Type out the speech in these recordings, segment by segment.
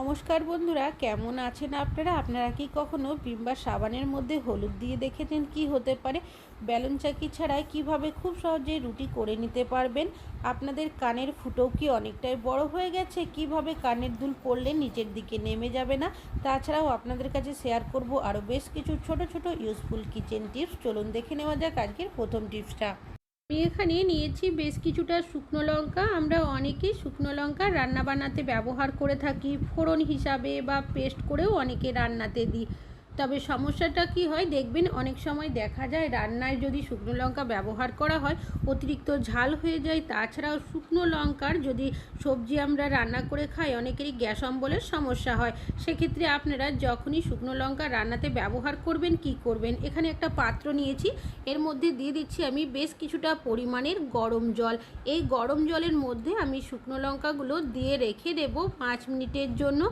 নমস্কার বন্ধুরা, কেমন আছেন আপনারা? আপনারা কি কখনো বিম বা সাবানের মধ্যে হলুদ দিয়ে দেখেছেন? কি হতে পারে? বেলুন চাকি ছাড়াই কীভাবে খুব সহজে রুটি করে নিতে পারবেন? আপনাদের কানের ফুটোও কি অনেকটাই বড় হয়ে গেছে? কীভাবে কানের দুল পড়লে নিচের দিকে নেমে যাবে না? তাছাড়াও আপনাদের কাছে শেয়ার করব আরও বেশ কিছু ছোট ছোট ইউজফুল কিচেন টিপস চলুন দেখে নেওয়া যাক আজকের প্রথম টিপসটা আমি এখানে নিয়েছি বেশ কিছুটা শুকনো লঙ্কা। আমরা অনেকেই শুকনো লঙ্কা রান্না বান্নাতে ব্যবহার করে থাকি। ফোড়ন হিসাবে বা পেস্ট করেও অনেকে রান্নাতে দিই। তবে সমস্যাটা কি হয় দেখবেন, অনেক সময় দেখা যায় রান্নায় যদি শুকনো লঙ্কা ব্যবহার করা হয়, অতিরিক্ত ঝাল হয়ে যায়, তাছাড়াও শুকনো লঙ্কার যদি সবজি আমরা রান্না করে খাই, অনেকেরই গ্যাস অম্বলের সমস্যা হয়। সেক্ষেত্রে আপনারা যখনই শুকনো লঙ্কা রান্নাতে ব্যবহার করবেন, কি করবেন? এখানে একটা পাত্র নিয়েছি, এর মধ্যে দিয়ে দিচ্ছি আমি বেশ কিছুটা পরিমাণের গরম জল। এই গরম জলের মধ্যে আমি শুকনো লঙ্কাগুলো দিয়ে রেখে দেব পাঁচ মিনিটের জন্য।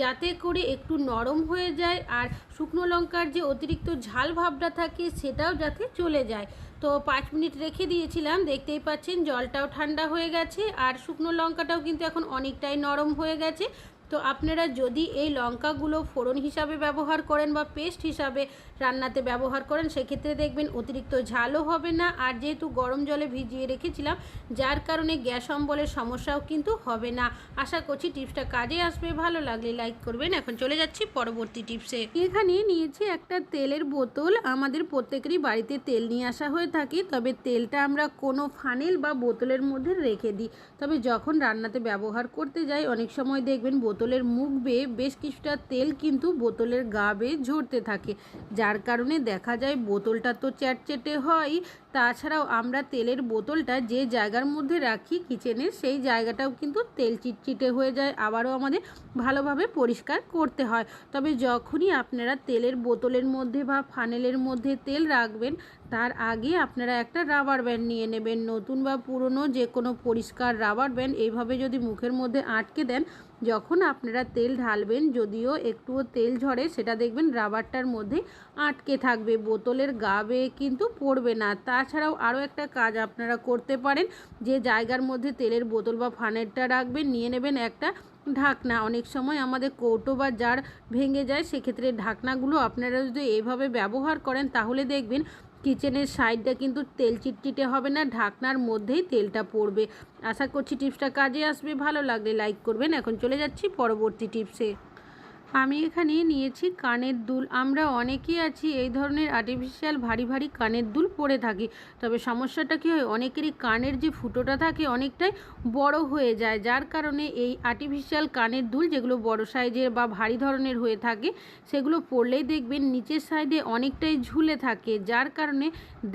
যাতে করে একটু নরম হয়ে যায় আর শুকনো লঙ্কার যে অতিরিক্ত ঝাল ভাবটা থাকে সেটাও যাতে চলে যায়। তো পাঁচ মিনিট রেখে দিয়েছিলাম, দেখতেই পাচ্ছেন জলটাও ঠান্ডা হয়ে গেছে আর শুকনো লঙ্কাটাও কিন্তু এখন অনেকটাই নরম হয়ে গেছে। তো আপনারা যদি এই লঙ্কাগুলো ফোড়ন হিসাবে ব্যবহার করেন বা পেস্ট হিসাবে রান্নাতে ব্যবহার করেন, সেক্ষেত্রে দেখবেন অতিরিক্ত ঝালও হবে না। আর যেহেতু গরম জলে ভিজিয়ে রেখেছিলাম, যার কারণে গ্যাস অম্বলের সমস্যাও কিন্তু হবে না। আশা করছি টিপসটা কাজে আসবে। ভালো লাগলে লাইক করবেন। এখন চলে যাচ্ছি পরবর্তী টিপসে। এখানে নিয়েছি একটা তেলের বোতল। আমাদের প্রত্যেকেরই বাড়িতে তেল নিয়ে আসা হয়ে থাকে। তবে তেলটা আমরা কোনো ফানেল বা বোতলের মধ্যে রেখে দিই। তবে যখন রান্নাতে ব্যবহার করতে যাই, অনেক সময় দেখবেন বোতলের মুখ বেয়ে বেশ কিছুটা তেল কিন্তু বোতলের গা বেয়ে ঝরতে থাকে। যার কারণে দেখা যায় বোতলটা তো চ্যাটচেটে হয় তাছাড়াও আমরা তেলের বোতলটা যে জায়গার মধ্যে রাখি কিচেনের সেই জায়গাটাও কিন্তু তেল চিটচিটে হয়ে যায়, আবারও আমাদের ভালোভাবে পরিষ্কার করতে হয়। তবে যখনই আপনারা তেলের বোতলের মধ্যে বা ফানেলের মধ্যে তেল রাখবেন, তার আগে আপনারা একটা রাবার ব্যান্ড নিয়ে নেবেন, নতুন বা পুরনো যে কোনো পরিষ্কার রাবার ব্যান্ড। এইভাবে যদি মুখের মধ্যে আটকে দেন, যখন আপনারা তেল ঢালবেন, যদিও একটুও তেল ঝরে, সেটা দেখবেন রাবারটার মধ্যে আটকে থাকবে, বোতলের গা বেয়ে কিন্তু পড়বে না। তাছাড়াও আরও একটা কাজ আপনারা করতে পারেন, যে জায়গার মধ্যে তেলের বোতল বা ফানেরটা রাখবেন, নিয়ে নেবেন একটা ঢাকনা। অনেক সময় আমাদের কৌটো বা জার ভেঙে যায়, সেক্ষেত্রে ঢাকনাগুলো আপনারা যদি এভাবে ব্যবহার করেন, তাহলে দেখবেন কিচেনের সাইডটা কিন্তু তেল চিটচিটে হবে না, ঢাকনার মধ্যেই তেলটা পড়বে। আশা করছি টিপসটা কাজে আসবে। ভালো লাগলে লাইক করবেন। এখন চলে যাচ্ছি পরবর্তী টিপসে। আমি এখানে নিয়েছি কানের দুল। আমরা অনেকেই আছি এই ধরনের আর্টিফিশিয়াল ভারী ভারী কানের দুল পরে থাকি। তবে সমস্যাটা কী হয়, অনেকেরই কানের যে ফুটোটা থাকে অনেকটাই বড় হয়ে যায়। যার কারণে এই আর্টিফিশিয়াল কানের দুল যেগুলো বড় সাইজের বা ভারী ধরনের হয়ে থাকে, সেগুলো পরলেই দেখবেন নিচের সাইডে অনেকটাই ঝুলে থাকে, যার কারণে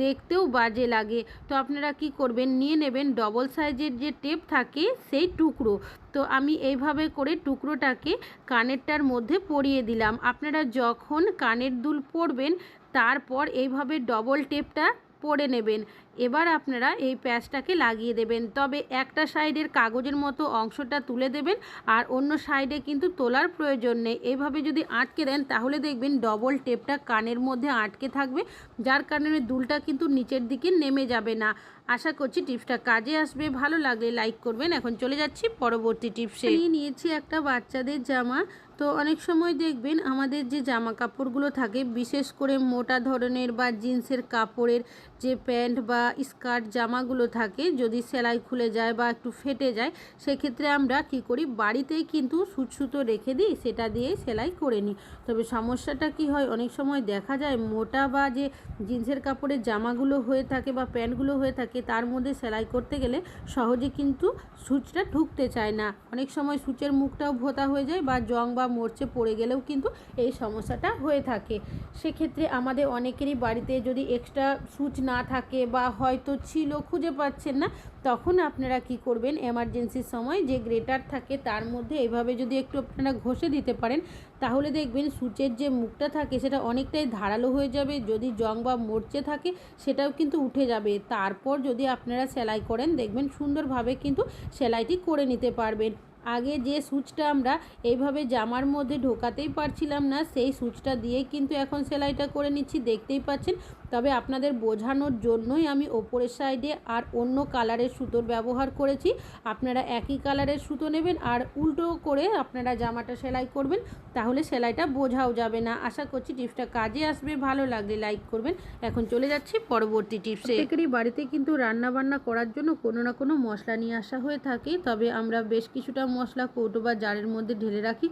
দেখতেও বাজে লাগে। তো আপনারা কি করবেন, নিয়ে নেবেন ডবল সাইজের যে টেপ থাকে, সেই টুকরো। তো আমি এইভাবে করে টুকরোটাকে কানেরটার মধ্যে পরিয়ে দিলাম। আপনারা যখন কানের দুল পরবেন, তারপর এইভাবে ডবল টেপটা পরে নেবেন। এবার আপনারা এই প্যাচটাকে লাগিয়ে দেবেন। তবে একটা সাইডের কাগজের মতো অংশটা তুলে দেবেন আর অন্য সাইডে কিন্তু তোলার প্রয়োজন নেই। এভাবে যদি আটকে দেন, তাহলে দেখবেন ডবল টেপটা কানের মধ্যে আটকে থাকবে, যার কারণে দুলটা কিন্তু নিচের দিকে নেমে যাবে না। আশা করছি টিপসটা কাজে আসবে। ভালো লাগলে লাইক করবেন। এখন চলে যাচ্ছি পরবর্তী টিপসে। নিয়ে নিয়েছি একটা বাচ্চাদের জামা। তো অনেক সময় দেখবেন আমাদের যে জামা কাপড়গুলো থাকে, বিশেষ করে মোটা ধরনের বা জিন্সের কাপড়ের যে প্যান্ট বা স্কার্ট জামাগুলো থাকে, যদি সেলাই খুলে যায় বা একটু ফেটে যায়, সেক্ষেত্রে আমরা কি করি? বাড়িতেই কিন্তু সুতো রেখে দিই, সেটা দিয়েই সেলাই করে নিই। তবে সমস্যাটা কি হয়? অনেক সময় দেখা যায় মোটা বা যে জিন্সের কাপড়ের জামাগুলো হয়ে থাকে বা প্যান্টগুলো হয়ে থাকে, তার মধ্যে সেলাই করতে গেলে সহজে কিন্তু সুচটা ঢুকতে চায় না। অনেক সময় সুচের মুখটাও ভোতা হয়ে যায় বা জং বা মরচে পড়ে গেলেও কিন্তু এই সমস্যাটা হয়ে থাকে। সেক্ষেত্রে আমাদের অনেকেরই বাড়িতে যদি এক্সট্রা সুচ না থাকে বা হয়তো ছিল, খুঁজে পাচ্ছেন না। তখন আপনারা কি করবেন? এমার্জেন্সির সময় যে গ্রেটার থাকে তার মধ্যে এভাবে যদি একটু আপনারা ঘষে দিতে পারেন, তাহলে দেখবেন সুচের যে মুখটা থাকে সেটা অনেকটাই ধারালো হয়ে যাবে। যদি জং বা মরচে থাকে সেটাও কিন্তু উঠে যাবে। তারপর যদি আপনারা সেলাই করেন, দেখবেন সুন্দরভাবে কিন্তু সেলাইটি করে নিতে পারবেন। আগে যে সুচটা আমরা এইভাবে জামার মধ্যে ঢোকাতেই পারছিলাম না, সেই সুচটা দিয়ে কিন্তু এখন সেলাইটা করে নিচ্ছি, দেখতেই পাচ্ছেন। তবে আপনাদের বোঝানোর জন্যই আমি ওপরের সাইডে আর অন্য কালারের সুতোর ব্যবহার করেছি। আপনারা একই কালারের সুতো নেবেন আর উল্টো করে আপনারা জামাটা সেলাই করবেন, তাহলে সেলাইটা বোঝাও যাবে না। আশা করছি টিপসটা কাজে আসবে, ভালো লাগলে লাইক করবেন। এখন চলে যাচ্ছি পরবর্তী টিপসে। প্রত্যেকেরই বাড়িতে কিন্তু রান্না বান্না করার জন্য কোনো না কোনো মশলা নিয়ে আসা হয়ে থাকে, তবে আমরা বেশ কিছুটা মশলা, কৌটো বা জারের মধ্যে ঢেলে রাখি।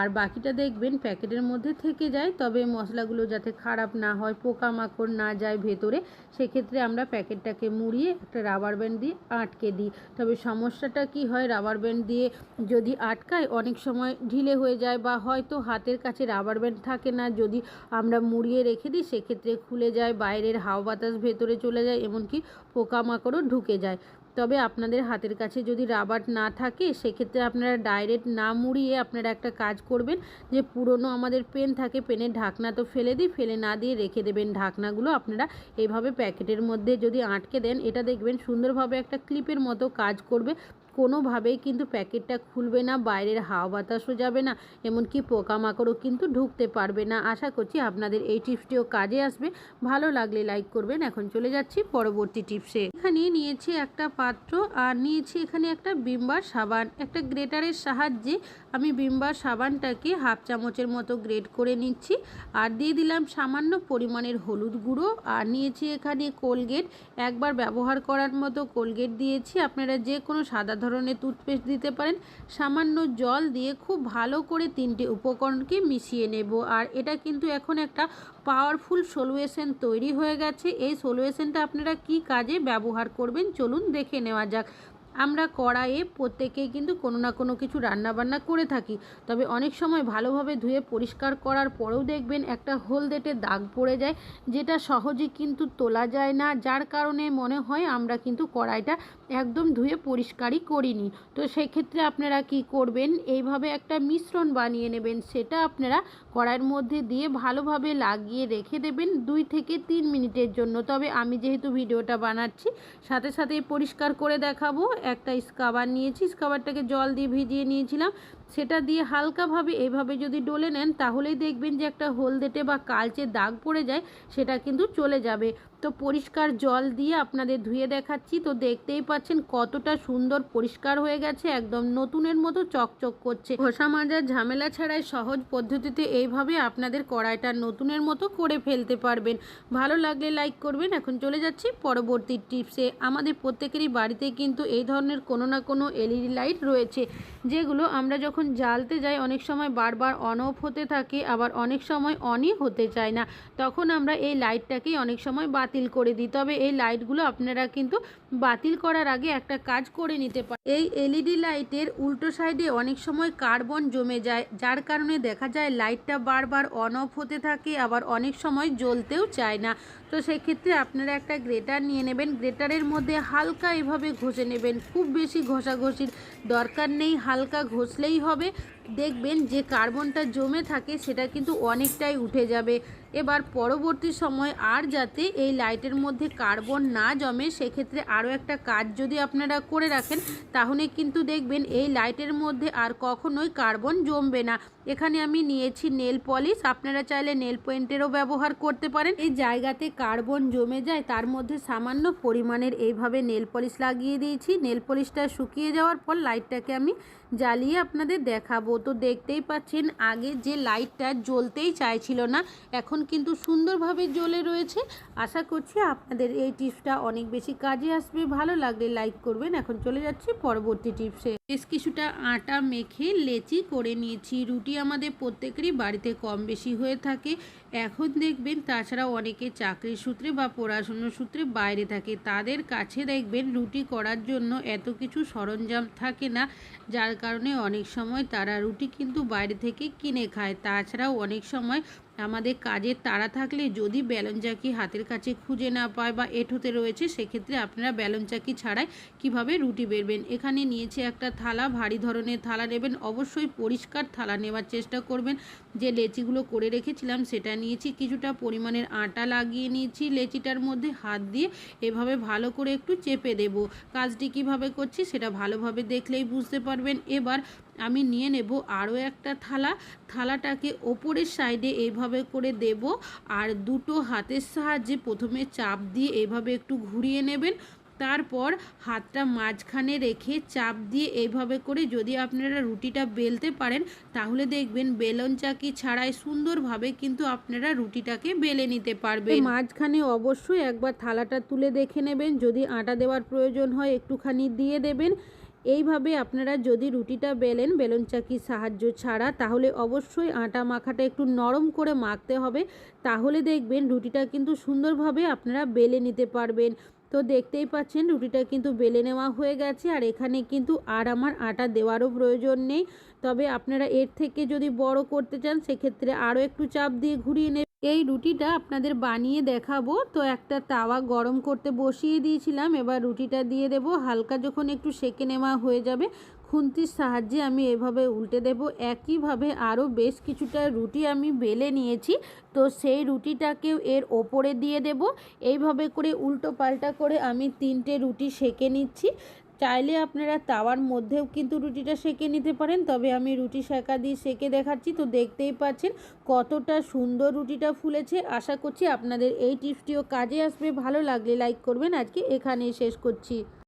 আর বাকিটা দেখবেন প্যাকেটের মধ্যে থেকে যায়, তবে মশলাগুলো যাতে খারাপ না হয়, পোকামাকড় না যায় ভেতরে, সেক্ষেত্রে আমরা প্যাকেটটাকে মুড়িয়ে একটা রাবার ব্যান্ড দিয়ে আটকে দিই। তবে সমস্যাটা কি হয় রাবার ব্যান্ড দিয়ে যদি আটকায়, অনেক সময় ঢিলে হয়ে যায় বা হয়তো হাতের কাছে রাবার ব্যান্ড থাকে না, যদি আমরা মুড়িয়ে রেখে দিই, সেক্ষেত্রে খুলে যায়, বাইরের হাওয়া বাতাস ভেতরে চলে যায়, এমনকি পোকামাকড়ও ঢুকে যায়। তবে আপনাদের হাতের কাছে যদি রাবার না থাকে, সেক্ষেত্রে আপনারা ডাইরেক্ট না মুড়িয়ে আপনারা একটা কাজ করবেন যে পুরনো আমাদের পেন থাকে, পেনের ঢাকনা তো ফেলে দিই, ফেলে না দিয়ে রেখে দেবেন ঢাকনাগুলো। আপনারা এইভাবে প্যাকেটের মধ্যে যদি আটকে দেন, এটা দেখবেন সুন্দরভাবে একটা ক্লিপের মতো কাজ করবে। কোনোভাবেই কিন্তু প্যাকেটটা খুলবে না, বাইরের হাওয়া বাতাসও যাবে না, এমনকি পোকামাকড়ও কিন্তু ঢুকতে পারবে না। আশা করছি আপনাদের এই টিপসটিও কাজে আসবে। ভালো লাগলে লাইক করবেন। এখন চলে যাচ্ছি পরবর্তী টিপসে। এখানে নিয়েছি একটা পাত্র আর নিয়েছি এখানে একটা বিম্বার সাবান। একটা গ্রেটারের সাহায্যে আমি বিম্বার সাবানটাকে হাফ চামচের মতো গ্রেট করে নিচ্ছি। আর দিয়ে দিলাম সামান্য পরিমাণের হলুদ গুঁড়ো। আর নিয়েছি এখানে কোলগেট। একবার ব্যবহার করার মতো কোলগেট দিয়েছি। আপনারা যে কোনো সাদা ধরনের টুথপেস্ট দিতে পারেন। সামান্য জল দিয়ে খুব ভালো করে তিনটি উপকরণকে মিশিয়ে নেব। আর এটা কিন্তু এখন একটা পাওয়ারফুল সলিউশন তৈরি হয়ে গেছে। এই সলিউশনটা আপনারা কি কাজে ব্যবহার করবেন? চলুন দেখে নেওয়া যাক। আমরা কড়াইয়ে প্রত্যেকেই কিন্তু কোনো না কোনো কিছু রান্না বান্না করে থাকি। তবে অনেক সময় ভালোভাবে ধুয়ে পরিষ্কার করার পরেও দেখবেন একটা হলদেটে দাগ পড়ে যায়, যেটা সহজে কিন্তু তোলা যায় না। যার কারণে মনে হয় আমরা কিন্তু কড়াইটা একদম ধুয়ে পরিষ্কারই করিনি। তো সেক্ষেত্রে আপনারা কি করবেন? এইভাবে একটা মিশ্রণ বানিয়ে নেবেন। সেটা আপনারা কড়াইয়ের মধ্যে দিয়ে ভালোভাবে লাগিয়ে রেখে দেবেন দুই থেকে তিন মিনিটের জন্য। তবে আমি যেহেতু ভিডিওটা বানাচ্ছি, সাথে সাথে পরিষ্কার করে দেখাবো একটা স্কাবার নিয়েছি স্কাবারটাকে জল দিয়ে ভিজিয়ে নিয়েছিলাম। সেটা দিয়ে হালকাভাবে এভাবে যদি ডলে নেন, তাহলেই দেখবেন যে একটা হলদেটে বা কালচে দাগ পড়ে যায়, সেটা কিন্তু চলে যাবে। তো পরিষ্কার জল দিয়ে আপনাদের ধুয়ে দেখাচ্ছি। তো দেখতেই পাচ্ছেন কতটা সুন্দর পরিষ্কার হয়ে গেছে, একদম নতুনের মতো চকচক করছে। ঘষা মাজার ঝামেলা ছাড়াই সহজ পদ্ধতিতে এইভাবে আপনাদের কড়াইটা নতুনের মতো করে ফেলতে পারবেন। ভালো লাগলে লাইক করবেন। এখন চলে যাচ্ছি পরবর্তী টিপসে। আমাদের প্রত্যেকেরই বাড়িতে কিন্তু এই ধরনের কোনো না কোনো এলইডি লাইট রয়েছে, যেগুলো আমরা যখন জ্বালতে যাই, অনেক সময় বারবার অন অফ হতে থাকে, আবার অনেক সময় অনই হতে চায় না। তখন আমরা এই লাইটটাকেই অনেক সময় বাতিল করে দিই। তবে এই লাইটগুলো আপনারা কিন্তু বাতিল করার আগে একটা কাজ করে নিতে পারেন। এই এলইডি লাইটের উল্টো সাইডে অনেক সময় কার্বন জমে যায়, যার কারণে দেখা যায় লাইটটা বারবার অন অফ হতে থাকে, আবার অনেক সময় জ্বলতেও চায় না। তো সেক্ষেত্রে আপনারা একটা গ্রেটার নিয়ে নেবেন। গ্রেটারের মধ্যে হালকা এভাবে ঘষে নেবেন। খুব বেশি ঘষাঘষির দরকার নেই। হালকা ঘষলেই হবে দেখবেন যে কার্বনটা জমে থাকে সেটা কিন্তু অনেকটাই উঠে যাবে। এবার পরবর্তী সময় আর যাতে এই লাইটের মধ্যে কার্বন না জমে, সেক্ষেত্রে আরও একটা কাজ যদি আপনারা করে রাখেন, তাহলে কিন্তু দেখবেন এই লাইটের মধ্যে আর কখনোই কার্বন জমবে না। এখানে আমি নিয়েছি নেল পলিশ, আপনারা চাইলে নেল পেন্টেরও ব্যবহার করতে পারেন। এই জায়গাতে কার্বন জমে যায়, তার মধ্যে সামান্য পরিমাণের এইভাবে নেল পলিশ লাগিয়ে দিয়েছি। নেল পলিশটা শুকিয়ে যাওয়ার পর লাইটটাকে আমি জ্বালিয়ে আপনাদের দেখাবো। তো দেখতেই পাচ্ছেন, আগে যে লাইটটা জ্বলতেই চাইছিল না, এখন কিন্তু সুন্দরভাবে জ্বলে রয়েছে। আশা করছি আপনাদের এই টিপসটা অনেক বেশি কাজে আসবে। ভালো লাগলে লাইক করবেন। এখন চলে যাচ্ছি পরবর্তী টিপসে। বেশ কিছুটা আটা মেখে লেচি করে নিয়েছি। রুটি আমাদের প্রত্যেকেরই বাড়িতে কম বেশি হয়ে থাকে। এখন দেখবেন তাছাড়া অনেকে চাকরির সূত্রে বা পড়াশুনোর সূত্রে বাইরে থাকে। তাদের কাছে দেখবেন রুটি করার জন্য এত কিছু সরঞ্জাম থাকে না, যার কারণে অনেক সময় তারা রুটি কিন্তু বাইরে থেকে কিনে খায়। তাছাড়াও অনেক সময় আমাদের কাজের তাড়া থাকলে যদি ব্যালন চাকি হাতের কাছে খুঁজে না পায় বা এঁঠোতে রয়েছে, সেক্ষেত্রে আপনারা ব্যালন চাকি ছাড়াই কীভাবে রুটি বেরবেন? এখানে নিয়েছি একটা থালা, ভারী ধরনের থালা নেবেন। অবশ্যই পরিষ্কার থালা নেওয়ার চেষ্টা করবেন। যে লেচিগুলো করে রেখেছিলাম, সেটা নিয়েছি। কিছুটা পরিমাণের আটা লাগিয়ে নিয়েছি। লেচিটার মধ্যে হাত দিয়ে এভাবে ভালো করে একটু চেপে দেব। কাজটি কীভাবে করছি, সেটা ভালোভাবে দেখলেই বুঝতে পারবেন। এবার আমি নিয়ে নেব আরও একটা থালা। থালাটাকে ওপরের সাইডে এইভাবে করে দেব আর দুটো হাতের সাহায্যে প্রথমে চাপ দিয়ে এইভাবে একটু ঘুরিয়ে নেবেন। তারপর হাতটা মাঝখানে রেখে চাপ দিয়ে এইভাবে করে যদি আপনারা রুটিটা বেলতে পারেন, তাহলে দেখবেন বেলন চাকি ছাড়াই সুন্দরভাবে কিন্তু আপনারা রুটিটাকে বেলে নিতে পারবেন। মাঝখানে অবশ্যই একবার থালাটা তুলে দেখে নেবেন। যদি আটা দেওয়ার প্রয়োজন হয়, একটুখানি দিয়ে দেবেন। এইভাবে আপনারা যদি রুটিটা বেলেন, বেলন চাকির সাহায্য ছাড়া, তাহলে অবশ্যই আটা মাখাটা একটু নরম করে মাখতে হবে। তাহলে দেখবেন রুটিটা কিন্তু সুন্দরভাবে আপনারা বেলে নিতে পারবেন। তো দেখতেই পাচ্ছেন রুটিটা কিন্তু বেলে নেওয়া হয়ে গেছে, আর এখানে কিন্তু আর আমার আটা দেওয়ারও প্রয়োজন নেই। তবে আপনারা এর থেকে যদি বড় করতে চান, সেক্ষেত্রে আরও একটু চাপ দিয়ে ঘুরিয়ে নেবেন। এই রুটিটা আপনাদের বানিয়ে দেখাবো। তো একটা তাওয়া গরম করতে বসিয়ে দিয়েছিলাম। এবার রুটিটা দিয়ে দেব। হালকা যখন একটু সেকে নেওয়া হয়ে যাবে, খুন্তির সাহায্যে আমি এভাবে উল্টে দেব। একইভাবে আরও বেশ কিছুটা রুটি আমি বেলে নিয়েছি। তো সেই রুটিটাকেও এর ওপরে দিয়ে দেব। এইভাবে করে উল্টো পাল্টা করে আমি তিনটে রুটি সেকে নিচ্ছি। চাইলে আপনারা তাওয়ার মধ্যেও কিন্তু রুটিটা সেঁকে নিতে পারেন। তবে আমি রুটি সেকা দিয়ে সেঁকে দেখাচ্ছি। তো দেখতেই পাচ্ছেন কতটা সুন্দর রুটিটা ফুলেছে। আশা করছি আপনাদের এই টিপসটিও কাজে আসবে। ভালো লাগলে লাইক করবেন। আজকে এখানেই শেষ করছি।